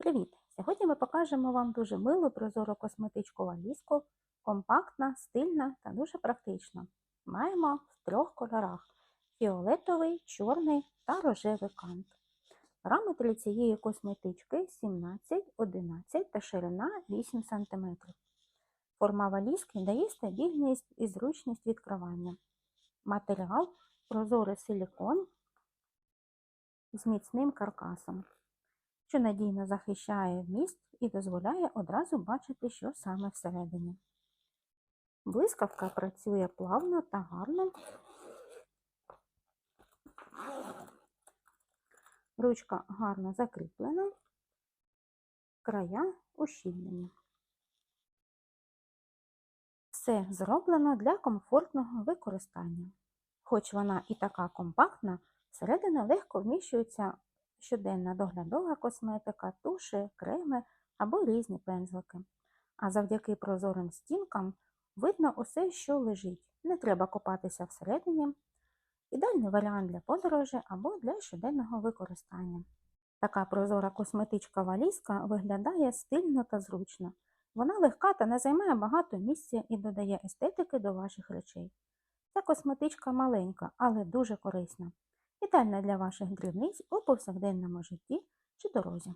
Привіт! Сьогодні ми покажемо вам дуже милу прозору косметичку валізку, компактна, стильна та дуже практична. Маємо в трьох кольорах фіолетовий, чорний та рожевий кант. Параметри цієї косметички 17, 11 та ширина 8 см. Форма валізки дає стабільність і зручність відкривання. Матеріал прозорий силікон з міцним каркасом що надійно захищає вміст і дозволяє одразу бачити, що саме всередині. Блискавка працює плавно та гарно. Ручка гарно закріплена, края ущільнені. Все зроблено для комфортного використання. Хоч вона і така компактна, всередину легко вміщується щоденна доглядова косметика, туші, креми або різні пензлики. А завдяки прозорим стінкам видно усе, що лежить. Не треба копатися всередині. Ідеальний варіант для подорожі або для щоденного використання. Така прозора косметичка валізка виглядає стильно та зручно. Вона легка та не займає багато місця і додає естетики до ваших речей. Ця косметичка маленька, але дуже корисна ідеальна для ваших дрібниць у повсякденному житті чи дорозі.